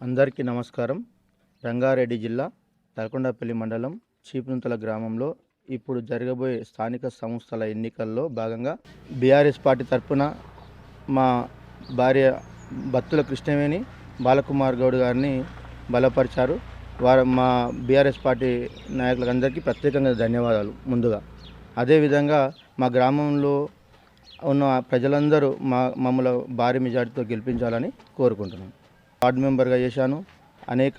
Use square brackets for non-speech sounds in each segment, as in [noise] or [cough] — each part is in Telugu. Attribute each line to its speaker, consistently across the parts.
Speaker 1: అందరికీ నమస్కారం. రంగారెడ్డి జిల్లా తలకొండపల్లి మండలం చీపునుతల గ్రామంలో ఇప్పుడు జరగబోయే స్థానిక సంస్థల ఎన్నికల్లో భాగంగా బీఆర్ఎస్ పార్టీ తరఫున మా భార్య బత్తుల కృష్ణవేణి బాలకుమార్ గౌడ్ గారిని బలపరిచారు. వారు మా బీఆర్ఎస్ పార్టీ నాయకులందరికీ ప్రత్యేకంగా ధన్యవాదాలు ముందుగా. అదేవిధంగా మా గ్రామంలో ఉన్న ప్రజలందరూ మా మమ్మల్ని భారీ మెజార్టీతో గెలిపించాలని కోరుకుంటున్నాను వార్డు మెంబర్గా చేశాను. అనేక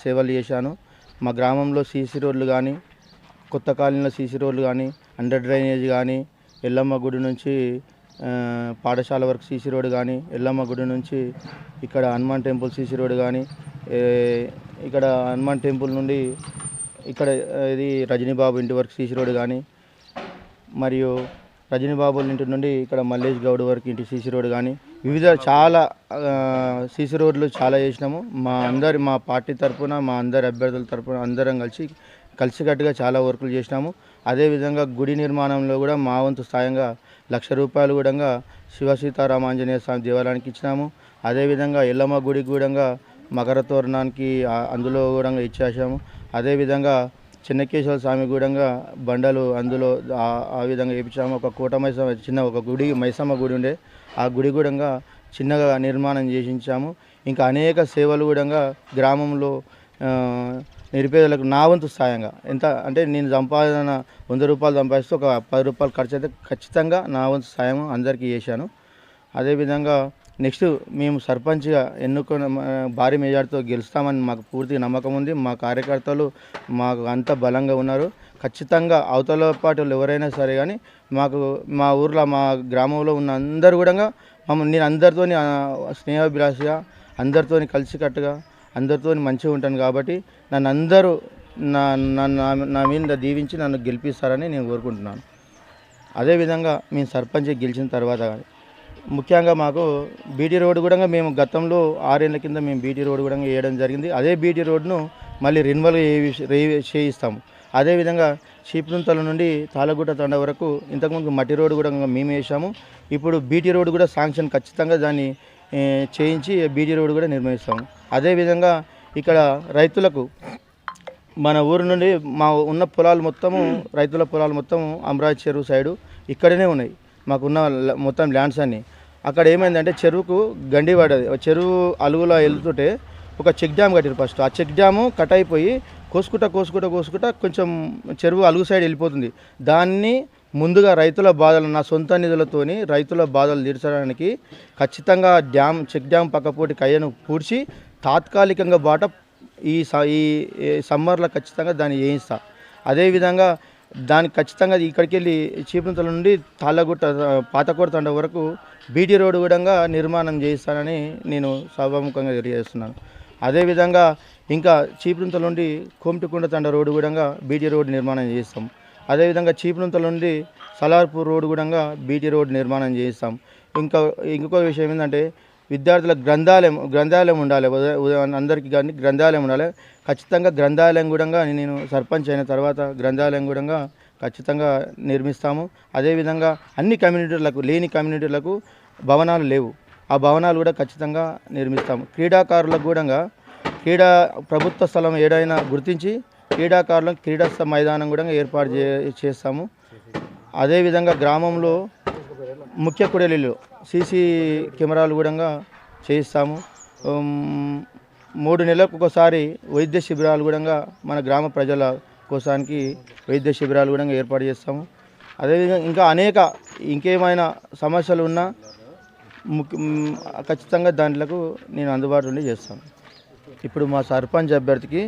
Speaker 1: సేవలు చేశాను. మా గ్రామంలో సీసీ రోడ్లు కానీ కొత్త కాలనీలో సీసీ రోడ్లు కానీ అండర్ డ్రైనేజ్ కానీ ఎల్లమ్మ గుడి నుంచి పాఠశాల వరకు సీసీ రోడ్ కానీ ఎల్లమ్మ గుడి నుంచి ఇక్కడ హనుమాన్ టెంపుల్ సీసీ రోడ్ కానీ ఇక్కడ హనుమాన్ టెంపుల్ నుండి ఇక్కడ ఇది రజనీబాబు ఇంటి వరకు సీసీ రోడ్ కానీ మరియు రజనీబాబు ఇంటి నుండి ఇక్కడ మల్లేష్ గౌడ్ వరకు ఇంటి సీసీ రోడ్ కానీ వివిధ చాలా సీసీ రోడ్లు చాలా చేసినాము. మా అందరి మా పార్టీ తరఫున మా అందరి అభ్యర్థుల తరఫున అందరం కలిసి కలిసికట్టుగా చాలా వర్కులు చేసినాము. అదేవిధంగా గుడి నిర్మాణంలో కూడా మా వంతు సాయంగా లక్ష రూపాయలు కూడా శివ సీతారామాంజనేయ స్వామి దేవాలయానికి ఇచ్చినాము. అదేవిధంగా ఎల్లమ్మ గుడికి కూడా మకర తోరణానికి అందులో కూడా ఇచ్చేసాము. అదేవిధంగా చిన్నకేశ్వర స్వామి గూడంగా బండలు అందులో ఆ- విధంగా వేపించాము ఒక కోట మైసమ్మ చిన్న ఒక గుడి మైసమ్మ గుడి ఉండే. ఆ గుడి కూడా చిన్నగా నిర్మాణం చేసించాము. ఇంకా అనేక సేవలు కూడా గ్రామంలో నిరుపేదలకు నా వంతు సాయంగా. ఎంత అంటే నేను సంపాదన వంద రూపాయలు సంపాదిస్తే ఒక పది రూపాయలు ఖర్చు అయితే ఖచ్చితంగా నా వంతు సాయం అందరికీ చేశాను. అదేవిధంగా నెక్స్ట్ మేము సర్పంచ్గా ఎన్నుకున్న భారీ మెజార్టీతో గెలుస్తామని మాకు పూర్తి నమ్మకం ఉంది. మా కార్యకర్తలు మాకు అంత బలంగా ఉన్నారు. ఖచ్చితంగా అవతల పాటు ఎవరైనా సరే కానీ మాకు మా ఊర్లో మా గ్రామంలో ఉన్న అందరు కూడా మమ్మల్ని నేను అందరితోని ఆ, స్నేహాభిలాషగా అందరితోని కలిసికట్టుగా అందరితోని మంచిగా ఉంటాను కాబట్టి నన్ను అందరూ నా నా నా- నా మీద దీవించి నన్ను గెలిపిస్తారని నేను కోరుకుంటున్నాను. అదేవిధంగా మేము సర్పంచ్ గెలిచిన తర్వాత కానీ ముఖ్యంగా మాకు బీటీ రోడ్ కూడా మేము గతంలో ఆరేళ్ళ కింద మేము బీటీ రోడ్డు కూడా వేయడం జరిగింది. అదే బీటీ రోడ్ను మళ్ళీ రెన్యువల్ చేయిస్తాము. అదేవిధంగా చీపునుంతల నుండి తాళగుట్ట తండ వరకు ఇంతకుముందు మట్టి రోడ్డు కూడా మేము వేసాము ఇప్పుడు బీటీ రోడ్డు కూడా శాంక్షన్ ఖచ్చితంగా దాన్ని చేయించి బీటీ రోడ్డు కూడా నిర్మిస్తాము. అదేవిధంగా ఇక్కడ రైతులకు మన ఊరు నుండి మా ఉన్న పొలాలు మొత్తము రైతుల పొలాలు మొత్తం అమరావతి చెరువు సైడు ఇక్కడనే ఉన్నాయి. మాకున్న మొత్తం ల్యాండ్స్ అన్నీ. అక్కడ ఏమైందంటే చెరువుకు గండి పడ్డది. చెరువు అలుగులో వెళ్తుంటే ఒక చెక్ డ్యామ్ కట్టారు ఫస్ట్. ఆ చెక్ డ్యాము కట్ అయిపోయి కోసుకుంటా కోసుకుంటా కోసుకుంటా కొంచెం చెరువు అలుగు సైడ్ వెళ్ళిపోతుంది. దాన్ని ముందుగా రైతుల బాధలు నా సొంత నిధులతోని రైతుల బాధలు తీర్చడానికి ఖచ్చితంగా డ్యామ్ చెక్ డ్యామ్ పక్కపోటి కయ్యను పూడ్చి తాత్కాలికంగా బాట ఈ స- ఈ ఈ సమ్మర్లో ఖచ్చితంగా దాన్ని వేయిస్తా. అదేవిధంగా దానికి ఖచ్చితంగా ఇక్కడికి వెళ్ళి చీపునతల నుండి తాళ్ళగుట్ట పాతకోట తండ వరకు బీటీ రోడ్డు కూడా నిర్మాణం చేయిస్తానని నేను సభాముఖంగా తెలియజేస్తున్నాను. అదేవిధంగా ఇంకా చీపునంతల నుండి కోమటికొండ తండ రోడ్డు కూడా బీటీ రోడ్డు నిర్మాణం చేస్తాం అదేవిధంగా చీపునంతల నుండి సలార్పూర్ రోడ్డు కూడా బీటీ రోడ్డు నిర్మాణం చేయిస్తాం. ఇంకా ఇంకొక విషయం ఏంటంటే విద్యార్థుల గ్రంథాలయం గ్రంథాలయం ఉండాలి. ఉదయం అందరికీ కానీ గ్రంథాలయం ఉండాలి. ఖచ్చితంగా గ్రంథాలయం కూడా నేను సర్పంచ్ అయిన తర్వాత గ్రంథాలయం కూడా ఖచ్చితంగా నిర్మిస్తాము. అదేవిధంగా అన్ని కమ్యూనిటీలకు లేని కమ్యూనిటీలకు భవనాలు లేవు. ఆ భవనాలు కూడా ఖచ్చితంగా నిర్మిస్తాము. క్రీడాకారులకు కూడా క్రీడా ప్రభుత్వ స్థలం ఏదైనా గుర్తించి క్రీడాకారులకు క్రీడా మైదానం కూడా ఏర్పాటు చే చేస్తాము. అదేవిధంగా గ్రామంలో ముఖ్య కుడలిలో సీసీ కెమెరాలు కూడా చేయిస్తాము. మూడు నెలలకు ఒకసారి వైద్య శిబిరాలు కూడా మన గ్రామ ప్రజల కోసానికి వైద్య శిబిరాలు కూడా ఏర్పాటు చేస్తాము. అదేవిధంగా ఇంకా అనేక ఇంకేమైనా సమస్యలు ఉన్నా ఖచ్చితంగా దాంట్లకు నేను అందుబాటులో ఉండి చేస్తాను. ఇప్పుడు మా సర్పంచ్ అభ్యర్థికి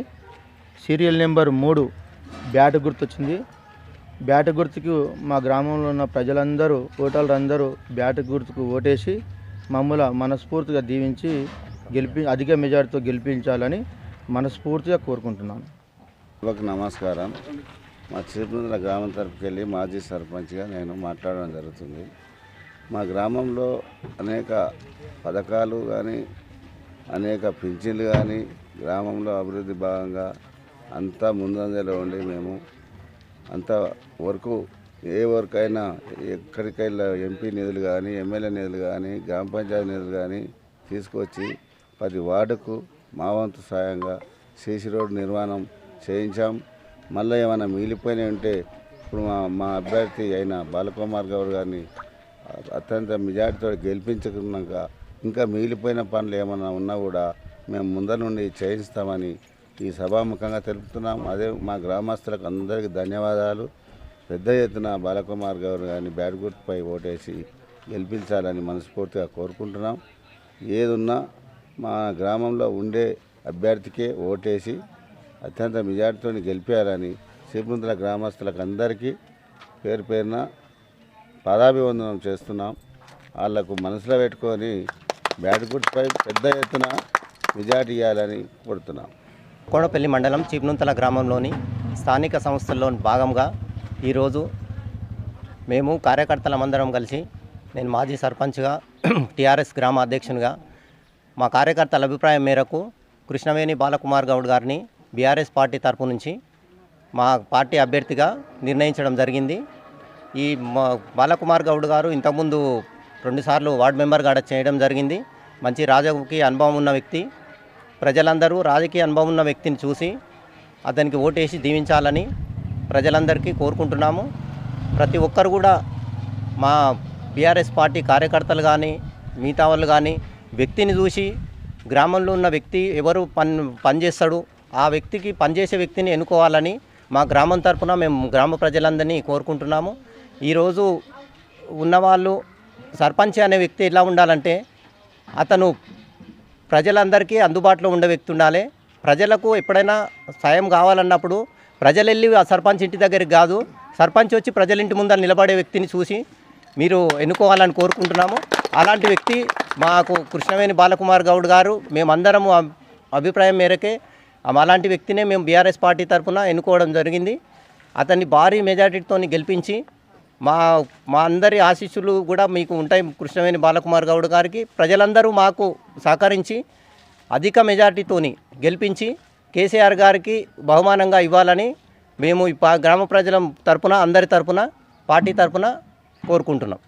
Speaker 1: సీరియల్ నెంబర్ మూడు బ్యాట్ గుర్తొచ్చింది. బ్యాట గుర్తుకు మా గ్రామంలో ఉన్న ప్రజలందరూ ఓటర్లు అందరూ గుర్తుకు ఓటేసి మమ్మల్ని మనస్ఫూర్తిగా దీవించి గెలిపి అధిక మెజార్టీతో గెలిపించాలని మనస్ఫూర్తిగా కోరుకుంటున్నాను.
Speaker 2: నమస్కారం. మా చిరుపుందుల గ్రామం తరపుకి వెళ్ళి మాజీ సర్పంచ్గా నేను మాట్లాడడం జరుగుతుంది. మా గ్రామంలో అనేక పథకాలు కానీ అనేక పింఛన్లు కానీ గ్రామంలో అభివృద్ధి భాగంగా అంతా ముందంజలో ఉండి మేము అంత వరకు ఏ వర్క్ అయినా ఎక్కడికైనా ఎంపీ నిధులు కానీ ఎమ్మెల్యే నిధులు కానీ గ్రామ పంచాయతీ నిధులు కానీ తీసుకొచ్చి ప్రతి వార్డుకు మా వంతు సాయంగా సీసీ రోడ్డు నిర్మాణం చేయించాం. మళ్ళీ ఏమైనా మిగిలిపోయినవి ఉంటే ఇప్పుడు మా మా అభ్యర్థి అయిన బాలకుమార్ గౌడ్ గారిని అత్యంత మెజార్టీతో గెలిపించుకున్నాక ఇంకా మిగిలిపోయిన పనులు ఏమైనా ఉన్నా కూడా మేము ముందర నుండి చేయిస్తామని ఈ సభాముఖంగా తెలుపుతున్నాం. అదే మా గ్రామస్తులకు అందరికీ ధన్యవాదాలు. పెద్ద ఎత్తున బాలకుమార్ గారు కానీ బ్యాట్ గుర్తుపై ఓటేసి గెలిపించాలని మనస్ఫూర్తిగా కోరుకుంటున్నాం. ఏదున్నా మా గ్రామంలో ఉండే అభ్యర్థికే ఓటేసి అత్యంత మెజార్టీతో గెలిపేయాలని శ్రీపుంతుల గ్రామస్తులకు అందరికీ పేరు పేరున పాదాభివందనం చేస్తున్నాం. వాళ్ళకు మనసులో పెట్టుకొని బ్యాట్ గుర్తుపై పెద్ద ఎత్తున మెజార్టీ ఇవ్వాలని కోరుతున్నాం.
Speaker 3: కోడపల్లి మండలం చిప్నుంతల గ్రామంలోని స్థానిక సంస్థల్లో భాగంగా ఈరోజు మేము కార్యకర్తలమందరం కలిసి నేను మాజీ సర్పంచ్గా [clears throat] టీఆర్ఎస్ గ్రామ అధ్యక్షునిగా మా కార్యకర్తల అభిప్రాయం మేరకు కృష్ణవేణి బాలకుమార్ గౌడ్ గారిని బీఆర్ఎస్ పార్టీ తరపు నుంచి మా పార్టీ అభ్యర్థిగా నిర్ణయించడం జరిగింది. ఈ మా బాలకుమార్ గౌడ్ గారు ఇంతకుముందు రెండుసార్లు వార్డు మెంబర్గా చేయడం జరిగింది. మంచి రాజకీయ అనుభవం ఉన్న వ్యక్తి. ప్రజలందరూ రాజకీయ అనుభవం ఉన్న వ్యక్తిని చూసి అతనికి ఓటేసి దీవించాలని ప్రజలందరికీ కోరుకుంటున్నాము. ప్రతి ఒక్కరు కూడా మా బీఆర్ఎస్ పార్టీ కార్యకర్తలు కానీ మిగతా వాళ్ళు కానీ వ్యక్తిని చూసి గ్రామంలో ఉన్న వ్యక్తి ఎవరు పని పనిచేస్తాడు ఆ వ్యక్తికి పనిచేసే వ్యక్తిని ఎన్నుకోవాలని మా గ్రామం తరఫున మేము గ్రామ ప్రజలందరినీ కోరుకుంటున్నాము. ఈరోజు ఉన్నవాళ్ళు సర్పంచ్ అనే వ్యక్తి ఎలా ఉండాలంటే అతను ప్రజలందరికీ అందుబాటులో ఉండే వ్యక్తి ఉండాలి. ప్రజలకు ఎప్పుడైనా సాయం కావాలన్నప్పుడు ప్రజలు వెళ్ళి ఆ సర్పంచ్ ఇంటి దగ్గరికి కాదు సర్పంచ్ వచ్చి ప్రజల ఇంటి ముందర నిలబడే వ్యక్తిని చూసి మీరు ఎన్నుకోవాలని కోరుకుంటున్నాము. అలాంటి వ్యక్తి మాకు కృష్ణవేణి బాలకుమార్ గౌడ్ గారు మేమందరము అభి- అభిప్రాయం మేరకే అలాంటి వ్యక్తినే మేము బీఆర్ఎస్ పార్టీ తరఫున ఎన్నుకోవడం జరిగింది. అతన్ని భారీ మెజార్టీతో గెలిపించి మా మా అందరి ఆశీస్సులు కూడా మీకు ఉంటాయి కృష్ణవేణి బాలకుమార్ గౌడ్ గారికి. ప్రజలందరూ మాకు సహకరించి అధిక మెజార్టీతోని గెలిపించి కేసీఆర్ గారికి బహుమానంగా ఇవ్వాలని మేము పా- గ్రామ ప్రజల తరపున అందరి తరపున పార్టీ తరపున కోరుకుంటున్నాం.